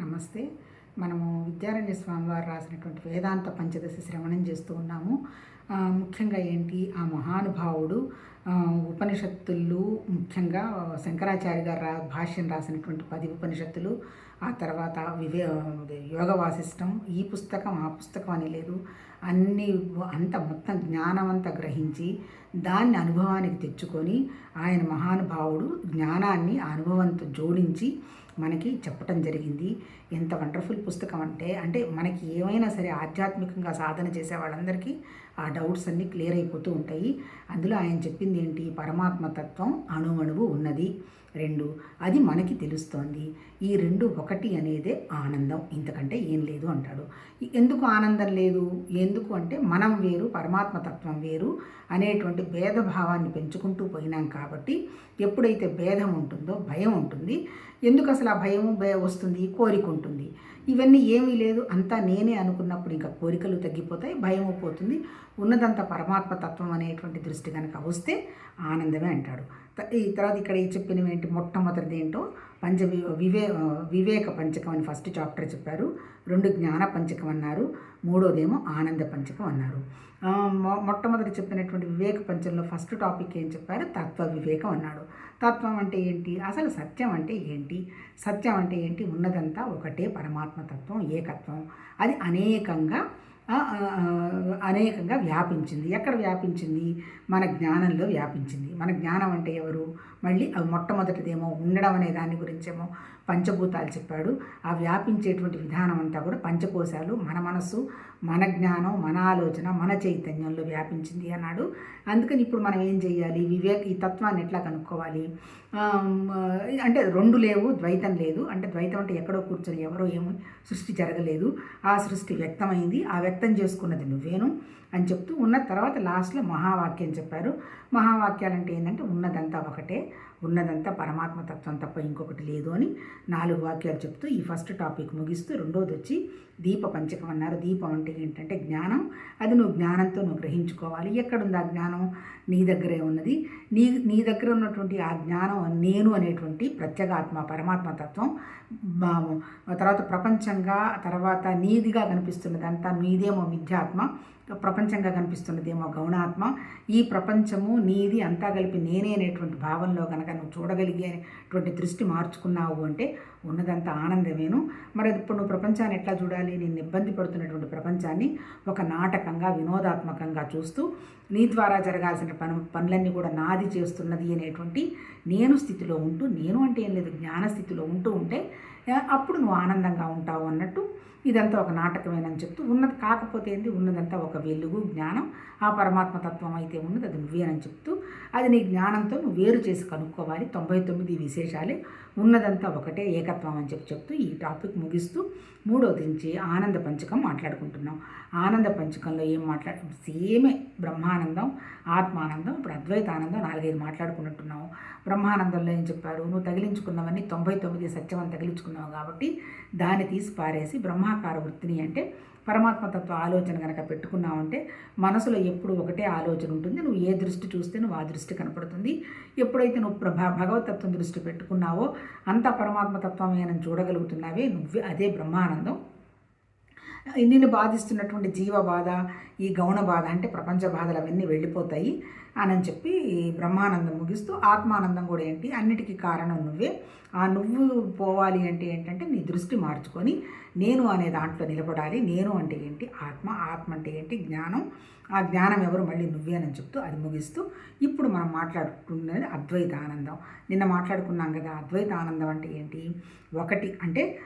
నమస్తే. మనము విద్యారణ్య స్వామి వారు రాసినటువంటి వేదాంత పంచదశి శ్రవణం చేస్తూ ఉన్నాము. ముఖ్యంగా ఏంటి? ఆ మహానుభావుడు ఉపనిషత్తులు ముఖ్యంగా శంకరాచార్య గారు రా భాష్యం రాసినటువంటి పది ఉపనిషత్తులు ఆ తర్వాత వివే యోగ వాసిష్టం ఈ పుస్తకం ఆ పుస్తకం అని లేదు. అన్ని అంత మొత్తం జ్ఞానం అంతా గ్రహించి దాన్ని అనుభవానికి తెచ్చుకొని ఆయన మహానుభావుడు జ్ఞానాన్ని ఆ అనుభవంతో జోడించి మనకి చెప్పటం జరిగింది. ఎంత వండర్ఫుల్ పుస్తకం అంటే అంటే మనకి ఏమైనా సరే ఆధ్యాత్మికంగా సాధన చేసే వాళ్ళందరికీ ఆ డౌట్స్ అన్నీ క్లియర్ అయిపోతూ ఉంటాయి. అందులో ఆయన చెప్పింది ఏంటి? పరమాత్మ తత్వం అణువణువు ఉన్నది. రెండు. అది మనకి తెలుస్తోంది. ఈ రెండు ఒకటి అనేదే ఆనందం. ఇంతకంటే ఏం లేదు అంటాడు. ఎందుకు ఆనందం లేదు? ఎందుకు అంటే మనం వేరు పరమాత్మ తత్వం వేరు అనేటువంటి భేదభావాన్ని పెంచుకుంటూ పోయినాం కాబట్టి ఎప్పుడైతే భేదం ఉంటుందో భయం ఉంటుంది. ఎందుకు అసలు ఆ భయం భయం వస్తుంది? కోరిక ఉంటుంది. ఇవన్నీ ఏమీ లేదు. అంతా నేనే అనుకున్నప్పుడు ఇంకా కోరికలు తగ్గిపోతాయి భయం పోతుంది. ఉన్నదంతా పరమాత్మ తత్వం అనేటువంటి దృష్టి కనుక వస్తే ఆనందమే అంటాడు. ఈ తర్వాత ఇక్కడ ఈ చెప్పినవి ఏంటి? మొట్టమొదటిది ఏంటో? పంచ వివే వివేక పంచకం అని ఫస్ట్ చాప్టర్ చెప్పారు. రెండు జ్ఞాన పంచకం అన్నారు. మూడోదేమో ఆనంద పంచకం అన్నారు. మొట్టమొదటి చెప్పినటువంటి వివేక పంచంలో ఫస్ట్ టాపిక్ ఏం చెప్పారు? తత్వ వివేకం అన్నాడు. తత్వం అంటే ఏంటి? అసలు సత్యం అంటే ఏంటి? సత్యం అంటే ఏంటి? ఉన్నదంతా ఒకటే పరమాత్మ తత్వం ఏకత్వం. అది అనేకంగా అనేకంగా వ్యాపించింది. ఎక్కడ వ్యాపించింది? మన జ్ఞానంలో వ్యాపించింది. మన జ్ఞానం అంటే ఎవరు? మళ్ళీ అవి మొట్టమొదటిదేమో ఉండడం అనే దాని గురించేమో పంచభూతాలు చెప్పాడు. ఆ వ్యాపించేటువంటి విధానం అంతా కూడా పంచకోశాలు మన మనస్సు మన జ్ఞానం మన ఆలోచన మన చైతన్యంలో వ్యాపించింది అన్నాడు. అందుకని ఇప్పుడు మనం ఏం చేయాలి వివేక్ ఈ తత్వాన్ని ఎట్లా కనుక్కోవాలి? అంటే రెండు లేవు ద్వైతం లేదు. అంటే ద్వైతం అంటే ఎక్కడో కూర్చొని ఎవరో ఏమో సృష్టి జరగలేదు. ఆ సృష్టి వ్యక్తమైంది. ఆ వ్యక్తం చేసుకున్నది నువ్వేను అని చెప్తూ ఉన్న తర్వాత లాస్ట్లో మహావాక్యం చెప్పారు. మహావాక్యాలు అంటే ఏంటంటే ఉన్నదంతా ఒకటే. ఉన్నదంతా పరమాత్మ తత్వం తప్ప ఇంకొకటి లేదు అని నాలుగు వాక్యాలు చెప్తూ ఈ ఫస్ట్ టాపిక్ ముగిస్తూ రెండోది వచ్చి దీప పంచకం అన్నారు. దీపం అంటే ఏంటంటే జ్ఞానం. అది నువ్వు జ్ఞానంతో నువ్వు గ్రహించుకోవాలి. ఎక్కడుంది ఆ జ్ఞానం? నీ దగ్గరే ఉన్నది. నీ నీ దగ్గర ఉన్నటువంటి ఆ జ్ఞానం నేను అనేటువంటి ప్రత్యేగాత్మ పరమాత్మ తత్వం. తర్వాత ప్రపంచంగా తర్వాత నీదిగా కనిపిస్తున్నదంతా నీదేమో మిథ్యాత్మ. ప్రపంచంగా కనిపిస్తున్నదేమో గౌణాత్మ. ఈ ప్రపంచము నీది అంతా కలిపి నేనే అనేటువంటి భావంలో కనుక నువ్వు చూడగలిగేటువంటి దృష్టి మార్చుకున్నావు అంటే ఉన్నదంతా ఆనందమేను. మరి ఇప్పుడు నువ్వు ప్రపంచాన్ని ఎట్లా చూడాలి? నేను ఇబ్బంది పడుతున్నటువంటి ప్రపంచాన్ని ఒక నాటకంగా వినోదాత్మకంగా చూస్తూ నీ ద్వారా జరగాల్సిన పను పనులన్నీ కూడా నాది చేస్తున్నది అనేటువంటి నేను స్థితిలో ఉంటూ నేను అంటే ఏం లేదు జ్ఞానస్థితిలో ఉంటూ ఉంటే అప్పుడు నువ్వు ఆనందంగా ఉంటావు అన్నట్టు ఇదంతా ఒక నాటకమేనని చెప్తూ ఉన్నది. కాకపోతే ఏంది? ఉన్నదంతా ఒక వెలుగు జ్ఞానం. ఆ పరమాత్మ తత్వం అయితే ఉన్నది అది నువ్వేనని చెప్తూ అది నీ జ్ఞానంతో నువ్వు వేరు చేసి కనుక్కోవాలి. తొంభై తొమ్మిది విశేషాలే. ఉన్నదంతా ఒకటే ఏకత్వం అని చెప్పి చెప్తూ ఈ టాపిక్ ముగిస్తూ మూడోది నుంచి ఆనంద పంచకం మాట్లాడుకుంటున్నాం. ఆనంద పంచకంలో ఏం మాట్లాడ సేమే బ్రహ్మానందం. ఆత్మానందం ఇప్పుడు అద్వైతానందం నాలుగైదు మాట్లాడుకున్నట్టున్నావు. బ్రహ్మానందంలో ఏం చెప్పారు? నువ్వు తగిలించుకున్నవన్నీ తొంభై తొమ్మిది సత్యమని తగిలించుకున్నావు కాబట్టి దాన్ని తీసి పారేసి బ్రహ్మాకార వృత్తిని అంటే పరమాత్మతత్వ ఆలోచన కనుక పెట్టుకున్నావంటే మనసులో ఎప్పుడు ఒకటే ఆలోచన ఉంటుంది. నువ్వు ఏ దృష్టి చూస్తే నువ్వు ఆ దృష్టి కనపడుతుంది. ఎప్పుడైతే నువ్వు ప్రభా భగవతత్వం దృష్టి పెట్టుకున్నావో అంతా పరమాత్మతత్వమేనని చూడగలుగుతున్నావే నువ్వే అదే బ్రహ్మానందం. నిన్ను బాధిస్తున్నటువంటి జీవ బాధ ఈ గౌణ బాధ అంటే ప్రపంచ బాధలు అవన్నీ వెళ్ళిపోతాయి అని చెప్పి బ్రహ్మానందం ముగిస్తూ ఆత్మానందం కూడా ఏంటి? అన్నిటికీ కారణం నువ్వే. ఆ నువ్వు పోవాలి అంటే ఏంటంటే నీ దృష్టి మార్చుకొని నేను అనే దాంట్లో నిలబడాలి. నేను అంటే ఏంటి? ఆత్మ. ఆత్మ అంటే ఏంటి? జ్ఞానం. ఆ జ్ఞానం ఎవరు మళ్ళీ నువ్వేనని చెప్తూ అది ముగిస్తూ ఇప్పుడు మనం మాట్లాడుకున్నది అద్వైత ఆనందం. నిన్న మాట్లాడుకున్నాం కదా అద్వైత ఆనందం అంటే ఏంటి? ఒకటి అంటే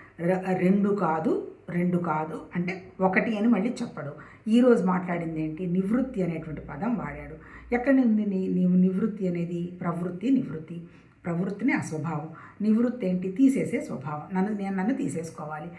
రెండు కాదు రెండు కాదు అంటే ఒకటి అని మళ్ళీ చెప్పడు. ఈరోజు మాట్లాడింది ఏంటి? నివృత్తి అనేటువంటి పదం వాడాడు. ఎక్కడ నుండి నీ నివృత్తి అనేది? ప్రవృత్తి నివృత్తి. ప్రవృత్తిని అస్వభావం. నివృత్తి ఏంటి? తీసేసే స్వభావం. నన్ను నేను నన్ను తీసేసుకోవాలి.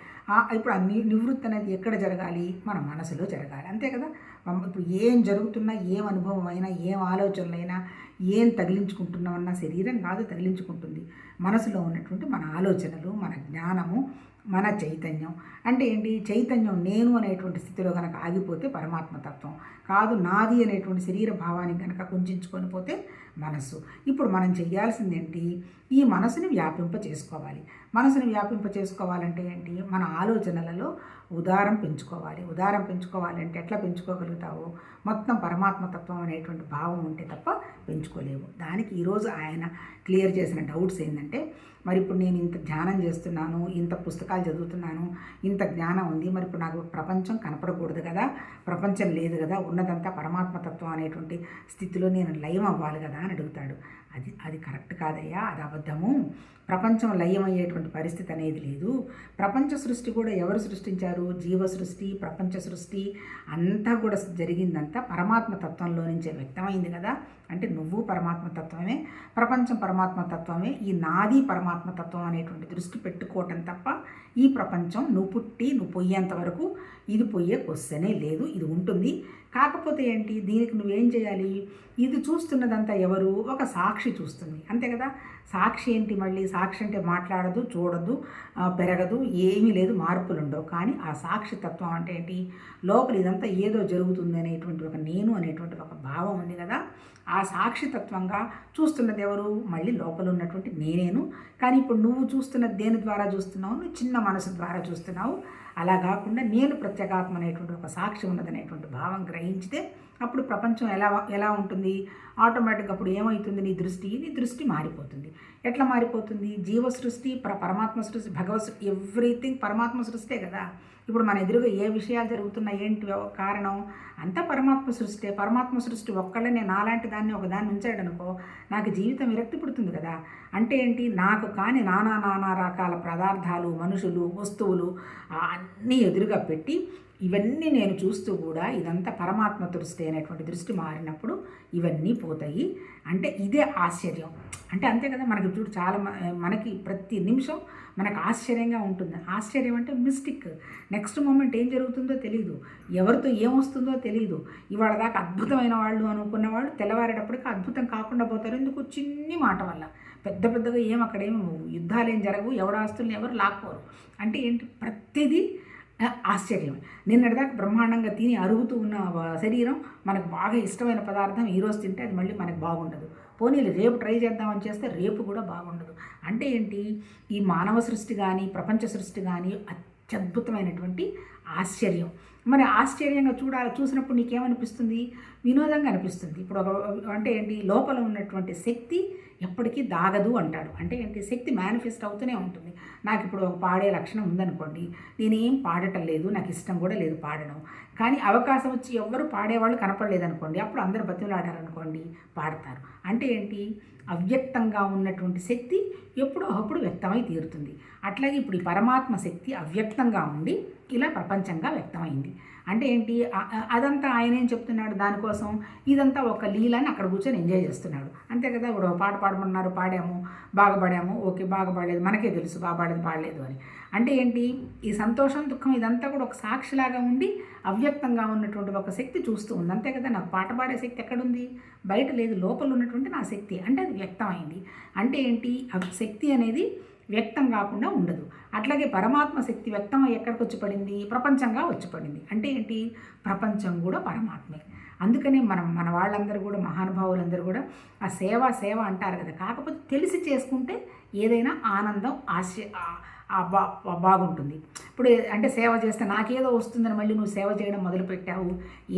ఇప్పుడు ఆ నివృత్తి అనేది ఎక్కడ జరగాలి? మన మనసులో జరగాలి. అంతే కదా? ఇప్పుడు ఏం జరుగుతున్నా ఏం అనుభవం అయినా ఏం ఆలోచనలైనా ఏం తగిలించుకుంటున్నామన్నా శరీరం కాదు తగిలించుకుంటుంది. మనసులో ఉన్నటువంటి మన ఆలోచనలు మన జ్ఞానము మన చైతన్యం. అంటే ఏంటి? చైతన్యం నేను అనేటువంటి స్థితిలో కనుక ఆగిపోతే పరమాత్మతత్వం కాదు నాది అనేటువంటి శరీర భావాన్ని కనుక కుంచుకొని పోతే మనస్సు. ఇప్పుడు మనం చేయాల్సింది ఏంటి? ఈ మనసుని వ్యాపింప చేసుకోవాలి మనసుని వ్యాపింప చేసుకోవాలంటే ఏంటి? మన ఆలోచనలలో ఉదారం పెంచుకోవాలి. ఉదారం పెంచుకోవాలంటే ఎట్లా పెంచుకోగలుగుతావు? మొత్తం పరమాత్మతత్వం అనేటువంటి భావం ఉంటే తప్ప పెంచుకోలేవు. దానికి ఈరోజు ఆయన క్లియర్ చేసిన డౌట్స్ ఏంటంటే మరి ఇప్పుడు నేను ఇంత ధ్యానం చేస్తున్నాను ఇంత పుస్తకాలు చదువుతున్నాను ఇంత జ్ఞానం ఉంది మరి ఇప్పుడు నాకు ప్రపంచం కనపడకూడదు కదా? ప్రపంచం లేదు కదా? ఉన్నదంతా పరమాత్మతత్వం అనేటువంటి స్థితిలో నేను లయం అవ్వాలి కదా అని అడుగుతాడు. అది అది కరెక్ట్ కాదయ్యా అది అబద్ధము. ప్రపంచం లయమయ్యేటువంటి పరిస్థితి అనేది లేదు. ప్రపంచ సృష్టి కూడా ఎవరు సృష్టించారు? జీవ సృష్టి ప్రపంచ సృష్టి అంతా కూడా జరిగిందంతా పరమాత్మ తత్వంలో నుంచే వ్యక్తమైంది కదా. అంటే నువ్వు పరమాత్మ తత్వమే ప్రపంచం పరమాత్మ తత్వమే ఈ నాది పరమాత్మ తత్వం అనేటువంటి దృష్టి పెట్టుకోవటం తప్ప ఈ ప్రపంచం నువ్వు పుట్టి నువ్వు పోయేంత వరకు ఇది పోయే క్వశ్చనే లేదు ఇది ఉంటుంది. కాకపోతే ఏంటి? దీనికి నువ్వేం చేయాలి? ఇది చూస్తున్నదంతా ఎవరు? ఒక సాక్షి చూస్తుంది. అంతే కదా? సాక్షి ఏంటి మళ్ళీ? సాక్షి అంటే మాట్లాడదు చూడదు పెరగదు ఏమీ లేదు మార్పులు ఉండవు. కానీ ఆ సాక్షి తత్వం అంటే ఏంటి? లోపల ఇదంతా ఏదో జరుగుతుంది అనేటువంటి ఒక నేను అనేటువంటి ఒక భావం ఉంది కదా? ఆ సాక్షితత్వంగా చూస్తున్నది ఎవరు? మళ్ళీ లోపల ఉన్నటువంటి నేనేను. కానీ ఇప్పుడు నువ్వు చూస్తున్న దేని ద్వారా చూస్తున్నావు? నువ్వు చిన్న మనసు ద్వారా చూస్తున్నావు. అలా కాకుండా నేను ప్రత్యేకాత్మ అనేటువంటి ఒక సాక్షి ఉన్నదనేటువంటి భావం గ్రహించితే అప్పుడు ప్రపంచం ఎలా ఎలా ఉంటుంది? ఆటోమేటిక్గా అప్పుడు ఏమవుతుంది నీ దృష్టి నీ దృష్టి మారిపోతుంది. ఎట్లా మారిపోతుంది? జీవ సృష్టి ప్ర పరమాత్మ సృష్టి భగవత్ ఎవ్రీథింగ్ పరమాత్మ సృష్టే కదా. ఇప్పుడు మన ఎదురుగా ఏ విషయాలు జరుగుతున్నాయి ఏంటి కారణం? అంతా పరమాత్మ సృష్టి పరమాత్మ సృష్టి ఒక్కళ్ళనే నాలాంటి దాన్ని ఒక దాన్ని ఉంచాడు అనుకో నాకు జీవితం విరక్తి పుడుతుంది కదా. అంటే ఏంటి? నాకు కానీ నానా నానా రకాల పదార్థాలు మనుషులు వస్తువులు అన్నీ ఎదురుగా పెట్టి ఇవన్నీ నేను చూస్తూ కూడా ఇదంతా పరమాత్మ దృష్టి అనేటువంటి దృష్టి మారినప్పుడు ఇవన్నీ పోతాయి. అంటే ఇదే ఆశ్చర్యం. అంటే అంతే కదా మనకి చూడు చాలా మనకి ప్రతి నిమిషం మనకు ఆశ్చర్యంగా ఉంటుంది. ఆశ్చర్యం అంటే మిస్టిక్. నెక్స్ట్ మూమెంట్ ఏం జరుగుతుందో తెలియదు ఎవరితో ఏమొస్తుందో తెలియదు ఇవాళ దాకా అద్భుతమైన వాళ్ళు అనుకున్న వాళ్ళు తెల్లవారేటప్పటికి అద్భుతం కాకుండా పోతారు. ఎందుకు? చిన్ని మాట వల్ల. పెద్ద పెద్దగా ఏం అక్కడేమో యుద్ధాలు ఏం జరగవు. ఎవడాస్తుల్ని ఎవరు లాక్కోరు. అంటే ఏంటి? ప్రతిదీ ఆశ్చర్యం. నిన్నటిదాకా బ్రహ్మాండంగా తిని అరుగుతూ ఉన్న శరీరం మనకు బాగా ఇష్టమైన పదార్థం ఈరోజు తింటే అది మళ్ళీ మనకు బాగుండదు. పోనీలు రేపు ట్రై చేద్దామని చేస్తే రేపు కూడా బాగుండదు. అంటే ఏంటి? ఈ మానవ సృష్టి కానీ ప్రపంచ సృష్టి కానీ అత్యద్భుతమైనటువంటి ఆశ్చర్యం. మరి ఆశ్చర్యంగా చూడాలి చూసినప్పుడు నీకేమనిపిస్తుంది? వినోదంగా అనిపిస్తుంది. ఇప్పుడు ఒక అంటే ఏంటి లోపల ఉన్నటువంటి శక్తి ఎప్పటికీ దాగదు అంటాడు. అంటే ఏంటి శక్తి మేనిఫెస్ట్ అవుతూనే ఉంటుంది. నాకు ఇప్పుడు ఒక పాడే లక్షణం ఉందనుకోండి నేనేం పాడటం లేదు నాకు ఇష్టం కూడా లేదు పాడడం. కానీ అవకాశం వచ్చి ఎవ్వరు పాడేవాళ్ళు కనపడలేదు అనుకోండి అప్పుడు అందరు బతిమలాడారనుకోండి పాడతారు. అంటే ఏంటి అవ్యక్తంగా ఉన్నటువంటి శక్తి ఎప్పుడో అప్పుడు వ్యక్తమై తీరుతుంది. అట్లాగే ఇప్పుడు ఈ పరమాత్మ శక్తి అవ్యక్తంగా ఉండి ఇలా ప్రపంచంగా వ్యక్తమైంది. అంటే ఏంటి? అదంతా ఆయన ఏం చెప్తున్నాడు దానికోసం? ఇదంతా ఒక లీలని అక్కడ కూర్చొని ఎంజాయ్ చేస్తున్నాడు. అంతే కదా? ఇప్పుడు పాట పాడమన్నారు పాడాము బాగా పాడాము ఓకే బాగా పాడలేదు మనకే తెలుసు బాగా పాడేది పాడలేదు అని. అంటే ఏంటి? ఈ సంతోషం దుఃఖం ఇదంతా కూడా ఒక సాక్షిలాగా ఉండి అవ్యక్తంగా ఉన్నటువంటి ఒక శక్తి చూస్తూ ఉంది. అంతే కదా? నాకు పాట పాడే శక్తి ఎక్కడుంది? బయట లేదు లోపల ఉన్నటువంటి నా శక్తి. అంటే అది వ్యక్తమైంది. అంటే ఏంటి? శక్తి అనేది వ్యక్తం కాకుండా ఉండదు. అట్లాగే పరమాత్మ శక్తి వ్యక్తం ఎక్కడికి వచ్చి పడింది ప్రపంచంగా వచ్చి పడింది అంటే ఏంటి? ప్రపంచం కూడా పరమాత్మే. అందుకనే మనం మన వాళ్ళందరూ కూడా మహానుభావులందరూ కూడా ఆ సేవ సేవ అంటారు కదా. కాకపోతే తెలిసి చేసుకుంటే ఏదైనా ఆనందం ఆశ బా బాగుంటుంది. ఇప్పుడు అంటే సేవ చేస్తే నాకేదో వస్తుందని మళ్ళీ నువ్వు సేవ చేయడం మొదలుపెట్టావు.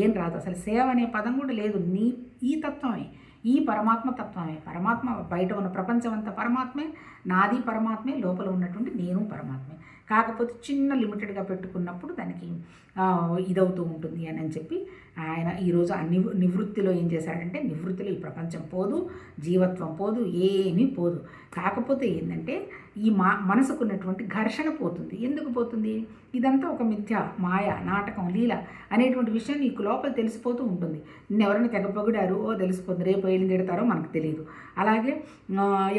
ఏం రాదు. అసలు సేవ అనే పదం కూడా లేదు. నీ ఈ తత్వమే. ఈ పరమాత్మ తత్వమే. పరమాత్మ బయట ఉన్న ప్రపంచం అంతా పరమాత్మే నాది పరమాత్మే లోపల ఉన్నటువంటి నేను పరమాత్మే. కాకపోతే చిన్న లిమిటెడ్గా పెట్టుకున్నప్పుడు దానికి ఇదవుతూ ఉంటుంది అని అని చెప్పి ఆయన ఈరోజు ఆ నివృత్తిలో ఏం చేశాడంటే నివృత్తిలో ఈ ప్రపంచం పోదు జీవత్వం పోదు ఏమీ పోదు. కాకపోతే ఏంటంటే ఈ మా మనసుకున్నటువంటి ఘర్షణ పోతుంది. ఎందుకు పోతుంది? ఇదంతా ఒక మిథ్య మాయ నాటకం లీల అనేటువంటి విషయం నీకు లోపల తెలిసిపోతూ ఉంటుంది. నిన్న ఎవరైనా తెగపొగిడారు ఓ తెలిసిపోతుంది రేపు ఏళ్ళు తిడతారో మనకు తెలియదు. అలాగే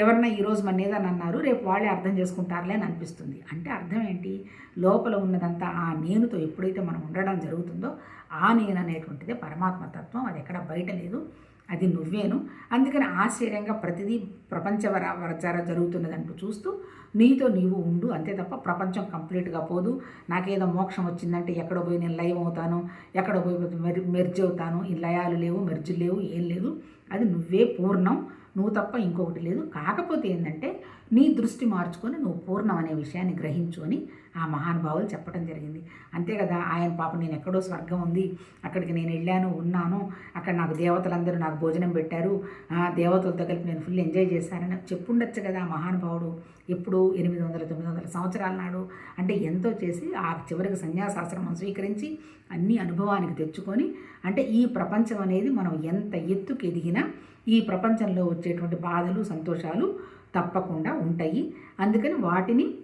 ఎవరన్నా ఈరోజు మన ఏదని అన్నారు రేపు వాళ్ళే అర్థం చేసుకుంటారులే అని అనిపిస్తుంది. అంటే అర్థం ఏంటి? లోపల ఉన్నదంతా ఆ నేనుతో ఎప్పుడైతే మనం ఉండడం జరుగుతుందో ఆ నేను అనేటువంటిదే పరమాత్మ తత్వం. అది ఎక్కడ బయట లేదు. అది నువ్వేను. అందుకని ఆశ్చర్యంగా ప్రతిదీ ప్రపంచ వర వరచార జరుగుతున్నదంటూ చూస్తూ నీతో నీవు ఉండు అంతే తప్ప ప్రపంచం కంప్లీట్గా పోదు. నాకేదో మోక్షం వచ్చిందంటే ఎక్కడ పోయి నేను లైవ్ అవుతాను. ఎక్కడ పోయి మెర్ మెర్జ్ అవుతాను. ఈ లయాలు లేవు మెర్జులు లేవు ఏం లేదు. అది నువ్వే పూర్ణం. నువ్వు తప్ప ఇంకొకటి లేదు. కాకపోతే ఏంటంటే నీ దృష్టి మార్చుకొని నువ్వు పూర్ణం అనే విషయాన్ని గ్రహించు అని ఆ మహానుభావులు చెప్పడం జరిగింది. అంతే కదా ఆయన పాప నేను ఎక్కడో స్వర్గం ఉంది అక్కడికి నేను వెళ్ళాను ఉన్నాను అక్కడ నాకు దేవతలందరూ నాకు భోజనం పెట్టారు ఆ దేవతలతో కలిపి నేను ఫుల్ ఎంజాయ్ చేశానని చెప్పుండొచ్చు కదా ఆ మహానుభావుడు. ఎప్పుడు ఎనిమిది వందల తొమ్మిది వందల సంవత్సరాల నాడు అంటే ఎంతో చేసి ఆ చివరికి సన్యాసాశ్రమం స్వీకరించి అన్ని అనుభవానికి తెచ్చుకొని అంటే ఈ ప్రపంచం అనేది మనం ఎంత ఎత్తుకు ఎదిగినా ఈ ప్రపంచంలో వచ్చేటువంటి బాధలు సంతోషాలు తప్పకుండా ఉంటాయి. అందుకని వాటిని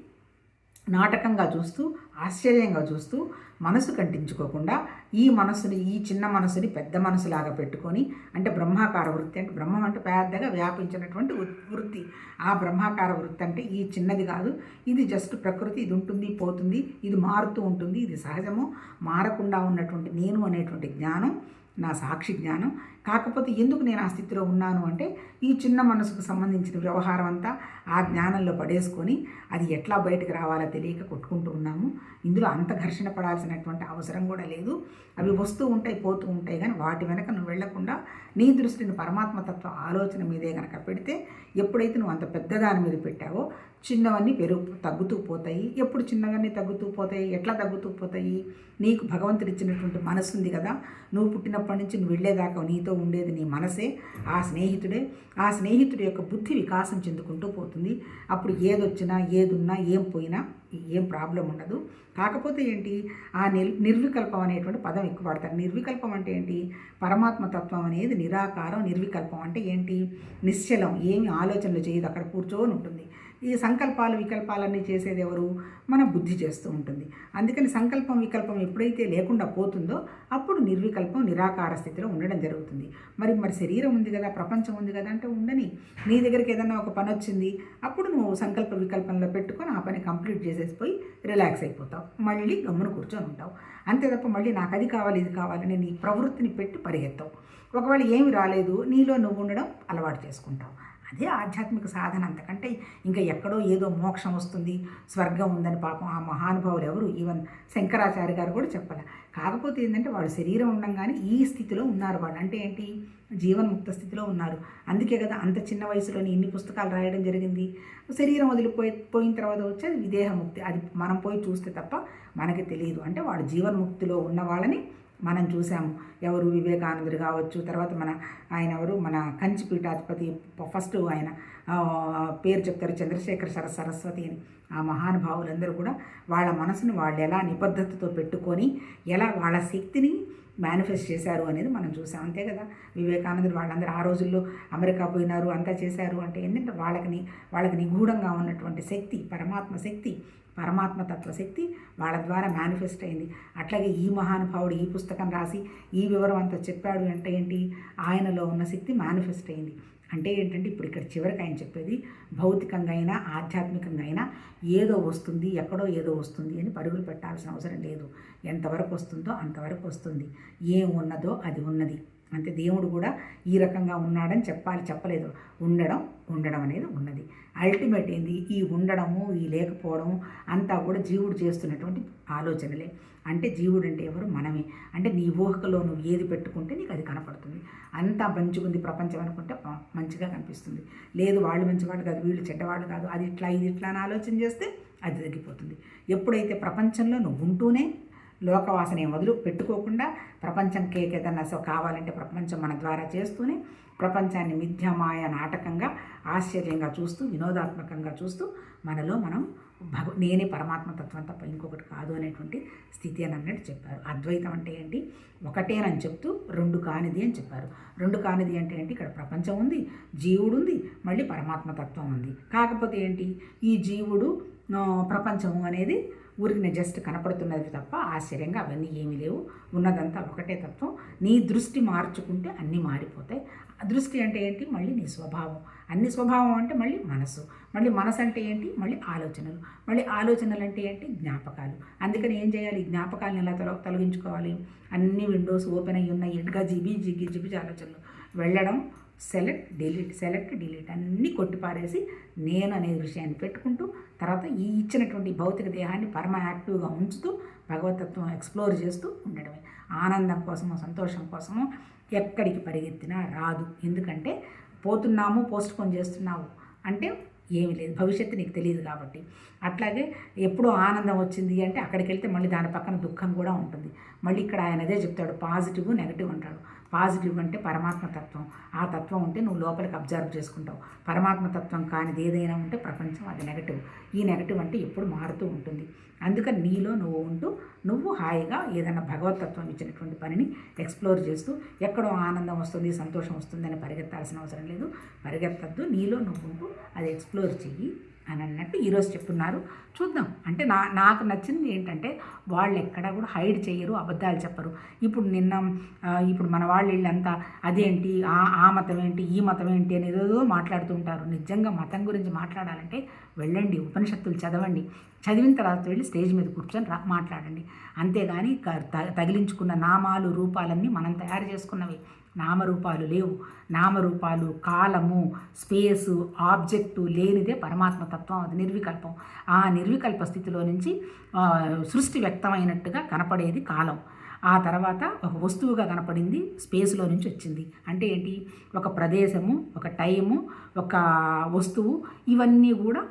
నాటకంగా చూస్తూ ఆశ్చర్యంగా చూస్తూ మనసు కంటించుకోకుండా ఈ మనసుని ఈ చిన్న మనసుని పెద్ద మనసులాగా పెట్టుకొని అంటే బ్రహ్మాకార వృత్తి అంటే బ్రహ్మం అంటే పెద్దగా వ్యాపించినటువంటి వృత్తి. ఆ బ్రహ్మాకార వృత్తి అంటే ఈ చిన్నది కాదు. ఇది జస్ట్ ప్రకృతి ఇది ఉంటుంది పోతుంది ఇది మారుతూ ఉంటుంది ఇది సహజము. మారకుండా ఉన్నటువంటి నేను అనేటువంటి జ్ఞానం నా సాక్షి జ్ఞానం కాకపోతే ఎందుకు నేను ఆ స్థితిలో ఉన్నాను అంటే ఈ చిన్న మనసుకు సంబంధించిన వ్యవహారం అంతా ఆ జ్ఞానంలో పడేసుకొని అది ఎట్లా బయటకు రావాలో తెలియక కొట్టుకుంటూ ఉన్నాము. ఇందులో అంత ఘర్షణ పడాల్సినటువంటి అవసరం కూడా లేదు. అవి వస్తూ ఉంటాయి పోతూ ఉంటాయి కానీ వాటి వెనక నువ్వు వెళ్ళకుండా నీ దృష్టిని పరమాత్మతత్వ ఆలోచన మీదే కనుక పెడితే ఎప్పుడైతే నువ్వు అంత పెద్ద దాని మీద పెట్టావో చిన్నవన్నీ పెరుగు తగ్గుతూ పోతాయి. ఎప్పుడు చిన్నవన్నీ తగ్గుతూ పోతాయి? ఎట్లా తగ్గుతూ పోతాయి? నీకు భగవంతుడు ఇచ్చినటువంటి మనసు ఉంది కదా? నువ్వు పుట్టినప్పటి నుంచి నువ్వు వెళ్ళేదాకా నీతో ఉండేది నీ మనసే. ఆ స్నేహితుడే. ఆ స్నేహితుడి యొక్క బుద్ధి వికాసం చెందుకుంటూ పోతుంది. అప్పుడు ఏదొచ్చినా ఏదున్నా ఏం పోయినా ఏం ప్రాబ్లం ఉండదు. కాకపోతే ఏంటి? ఆ నిర్ నిర్వికల్పం అనేటువంటి పదం ఎక్కువ వాడతారు. నిర్వికల్పం అంటే ఏంటి? పరమాత్మ తత్వం అనేది నిరాకారం నిర్వికల్పం అంటే ఏంటి? నిశ్చలం. ఏమి ఆలోచనలు చేయదు. అక్కడ కూర్చొని ఉంటుంది. ఈ సంకల్పాలు వికల్పాలన్నీ చేసేది ఎవరు? మన బుద్ధి చేస్తూ ఉంటుంది. అందుకని సంకల్పం వికల్పం ఎప్పుడైతే లేకుండా పోతుందో అప్పుడు నిర్వికల్పం నిరాకార స్థితిలో ఉండడం జరుగుతుంది. మరి మరి శరీరం ఉంది కదా ప్రపంచం ఉంది కదా అంటే ఉండని. నీ దగ్గరికి ఏదన్నా ఒక పని వచ్చింది అప్పుడు నువ్వు సంకల్ప వికల్పంలో పెట్టుకొని ఆ పని కంప్లీట్ చేసేసిపోయి రిలాక్స్ అయిపోతావు. మళ్ళీ గమ్మున కూర్చొని ఉంటావు. అంతే తప్ప మళ్ళీ నాకు అది కావాలి ఇది కావాలని నీ ప్రవృత్తిని పెట్టి పరిగెత్తావు. ఒకవేళ ఏమి రాలేదు నీలో నువ్వు ఉండడం అలవాటు చేసుకుంటావు. అదే ఆధ్యాత్మిక సాధన అంతకంటే ఇంకా ఎక్కడో ఏదో మోక్షం వస్తుంది స్వర్గం ఉందని పాపం ఆ మహానుభావులు ఎవరు? ఈవెన్ శంకరాచార్య గారు కూడా చెప్పాలి. కాకపోతే ఏంటంటే వాడు శరీరం ఉండంగానే ఈ స్థితిలో ఉన్నారు వాడు అంటే ఏంటి? జీవన్ముక్త స్థితిలో ఉన్నారు. అందుకే కదా అంత చిన్న వయసులోనే ఇన్ని పుస్తకాలు రాయడం జరిగింది. శరీరం వదిలిపోయి పోయిన తర్వాత వచ్చేది విదేహముక్తి. అది మనం పోయి చూస్తే తప్ప మనకి తెలియదు. అంటే వాడు జీవన్ముక్తిలో ఉన్న వాళ్ళని మనం చూసాము. ఎవరు వివేకానందుడు కావచ్చు తర్వాత మన ఆయన ఎవరు? మన కంచి పీఠాధిపతి ఫస్ట్ ఆయన పేరు చెప్తారు చంద్రశేఖర సర సరస్వతి అని. ఆ మహానుభావులందరూ కూడా వాళ్ళ మనసుని వాళ్ళు ఎలా నిబద్ధతతో పెట్టుకొని ఎలా వాళ్ళ శక్తిని మేనిఫెస్ట్ చేశారు అనేది మనం చూసాం. అంతే కదా? వివేకానందుడు వాళ్ళందరూ ఆ రోజుల్లో అమెరికా పోయినారు అంతా చేశారు అంటే ఏంటంటే వాళ్ళకి వాళ్ళకి నిగూఢంగా ఉన్నటువంటి శక్తి పరమాత్మ శక్తి పరమాత్మ తత్వశక్తి వాళ్ళ ద్వారా మేనిఫెస్ట్ అయింది. అట్లాగే ఈ మహానుభావుడు ఈ పుస్తకం రాసి ఈ వివరం అంతా చెప్పాడు అంటే ఏంటి? ఆయనలో ఉన్న శక్తి మేనిఫెస్ట్ అయింది. అంటే ఏంటంటే ఇప్పుడు ఇక్కడ చివరికి ఆయన చెప్పేది భౌతికంగా అయినా ఆధ్యాత్మికంగా అయినా ఏదో వస్తుంది ఎక్కడో ఏదో వస్తుంది అని పరుగులు పెట్టాల్సిన అవసరం లేదు. ఎంతవరకు వస్తుందో అంతవరకు వస్తుంది. ఏం ఉన్నదో అది ఉన్నది. అంటే దేవుడు కూడా ఈ రకంగా ఉన్నాడని చెప్పాలి చెప్పలేదు. ఉండడం ఉండడం అనేది ఉన్నది. అల్టిమేట్ ఏంది? ఈ ఉండడము ఈ లేకపోవడము అంతా కూడా జీవుడు చేస్తున్నటువంటి ఆలోచనలే. అంటే జీవుడు అంటే ఎవరు? మనమే. అంటే నీ ఊహకలో నువ్వు ఏది పెట్టుకుంటే నీకు అది కనపడుతుంది. అంతా మంచిగుంది ప్రపంచం అనుకుంటే మంచిగా కనిపిస్తుంది. లేదు వాళ్ళు మంచివాళ్ళు కాదు వీళ్ళు చెడ్డవాళ్ళు కాదు. అది ఇట్లా ఇది ఇట్లా అని ఆలోచన చేస్తే అది తగ్గిపోతుంది. ఎప్పుడైతే ప్రపంచంలో నువ్వు ఉంటూనే లోకవాసన వదులు పెట్టుకోకుండా ప్రపంచంకి సో కావాలంటే ప్రపంచం మన ద్వారా చేస్తూనే ప్రపంచాన్ని మిథ్యమాయ నాటకంగా ఆశ్చర్యంగా చూస్తూ వినోదాత్మకంగా చూస్తూ మనలో మనం భగ నేనే పరమాత్మ తత్వం తప్ప ఇంకొకటి కాదు అనేటువంటి స్థితి అని అన్నట్టు చెప్పారు. అద్వైతం అంటే ఏంటి? ఒకటేనని చెప్తూ రెండు కానిది అని చెప్పారు. రెండు కానిది అంటే ఏంటి? ఇక్కడ ప్రపంచం ఉంది జీవుడు ఉంది మళ్ళీ పరమాత్మ తత్వం ఉంది. కాకపోతే ఏంటి? ఈ జీవుడు ప్రపంచము అనేది ఊరికి జస్ట్ కనపడుతున్నది తప్ప ఆశ్చర్యంగా అవన్నీ ఏమీ లేవు. ఉన్నదంతా ఒకటే తత్వం. నీ దృష్టి మార్చుకుంటే అన్నీ మారిపోతాయి. దృష్టి అంటే ఏంటి? మళ్ళీ నీ స్వభావం. అన్ని స్వభావం అంటే మళ్ళీ మనసు. మళ్ళీ మనసు అంటే ఏంటి? మళ్ళీ ఆలోచనలు. మళ్ళీ ఆలోచనలు అంటే ఏంటి? జ్ఞాపకాలు. అందుకని ఏం చేయాలి? జ్ఞాపకాలను ఎలా తొల తొలగించుకోవాలి? అన్ని విండోస్ ఓపెన్ అయ్యి ఉన్నాయి. ఎడ్గా జిబి జిగి జిబి ఆలోచనలు. వెళ్ళడం సెలెక్ట్ డిలీట్ సెలెక్ట్ డిలీట్ అన్నీ కొట్టిపారేసి నేను అనే విషయాన్ని పెట్టుకుంటూ తర్వాత ఈ ఇచ్చినటువంటి భౌతిక దేహాన్ని పరమ యాక్టివ్గా ఉంచుతూ భగవతత్వం ఎక్స్ప్లోర్ చేస్తూ ఉండడమే. ఆనందం కోసమో సంతోషం కోసమో ఎక్కడికి పరిగెత్తినా రాదు. ఎందుకంటే పోతున్నాము పోస్ట్ పోన్ చేస్తున్నావు అంటే ఏమీ లేదు. భవిష్యత్తు నీకు తెలియదు కాబట్టి. అట్లాగే ఎప్పుడో ఆనందం వచ్చింది అంటే అక్కడికి వెళ్తే మళ్ళీ దాని పక్కన దుఃఖం కూడా ఉంటుంది. మళ్ళీ ఇక్కడ ఆయన అదే చెప్తాడు పాజిటివ్ నెగిటివ్ అంటాడు. పాజిటివ్ అంటే పరమాత్మ తత్వం. ఆ తత్వం ఉంటే నువ్వు లోపలికి అబ్జర్వ్ చేసుకుంటావు. పరమాత్మ తత్వం కానిది ఏదైనా ఉంటే ప్రపంచం అది నెగటివ్. ఈ నెగటివ్ అంటే ఎప్పుడు మారుతూ ఉంటుంది. అందుకని నీలో నువ్వు ఉంటూ నువ్వు హాయిగా ఏదైనా భగవతత్వం ఇచ్చినటువంటి పనిని ఎక్స్ప్లోర్ చేస్తూ ఎక్కడో ఆనందం వస్తుంది సంతోషం వస్తుంది అని పరిగెత్తాల్సిన అవసరం లేదు. పరిగెత్తద్దు నీలో నువ్వు ఉంటూ అది ఎక్స్ప్లోర్ చెయ్యి. అని అన్నట్టు ఈరోజు చెప్తున్నారు. చూద్దాం. అంటే నా నాకు నచ్చింది ఏంటంటే వాళ్ళు ఎక్కడ కూడా హైడ్ చేయరు అబద్ధాలు చెప్పరు. ఇప్పుడు నిన్న ఇప్పుడు మన వాళ్ళు వీళ్ళంతా అదేంటి ఆ ఆ మతం ఏంటి ఈ మతం ఏంటి అని ఏదో మాట్లాడుతుంటారు నిజంగా మతం గురించి మాట్లాడాలంటే వెళ్ళండి ఉపనిషత్తులు చదవండి. చదివిన తర్వాత వెళ్ళి స్టేజ్ మీద కూర్చొని రా మాట్లాడండి. అంతేగాని తగిలించుకున్న నామాలు రూపాలన్నీ మనం తయారు చేసుకున్నవి. నామరూపాలు లేవు. నామరూపాలు కాలము స్పేసు ఆబ్జెక్టు లేనిదే పరమాత్మ తత్వం అది నిర్వికల్పం. ఆ నిర్వికల్ప స్థితిలో నుంచి సృష్టి వ్యక్తమైనట్టుగా కనపడేది కాలం. ఆ తర్వాత ఒక వస్తువుగా కనపడింది స్పేస్లో నుంచి వచ్చింది. అంటే ఏంటి? ఒక ప్రదేశము ఒక టైము ఒక వస్తువు ఇవన్నీ కూడా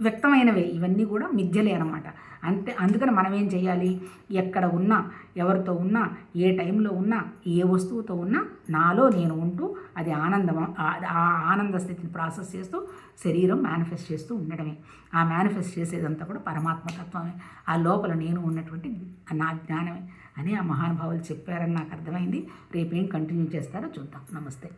వ్యక్తమైనవే. ఇవన్నీ కూడా మిథ్యలే అనమాట అంతే అందుకని మనం ఏం చేయాలి? ఎక్కడ ఉన్నా ఎవరితో ఉన్నా ఏ టైంలో ఉన్నా ఏ వస్తువుతో ఉన్నా నాలో నేను ఉంటూ అది ఆనందం ఆ ఆనంద స్థితిని ప్రాసెస్ చేస్తూ శరీరం మేనిఫెస్ట్ చేస్తూ ఉండడమే. ఆ మేనిఫెస్ట్ చేసేదంతా కూడా పరమాత్మతత్వమే ఆ లోపల నేను ఉన్నటువంటి నా జ్ఞానమే అని ఆ మహానుభావులు చెప్పారని నాకు అర్థమైంది. రేపేం కంటిన్యూ చేస్తారో చూద్దాం. నమస్తే.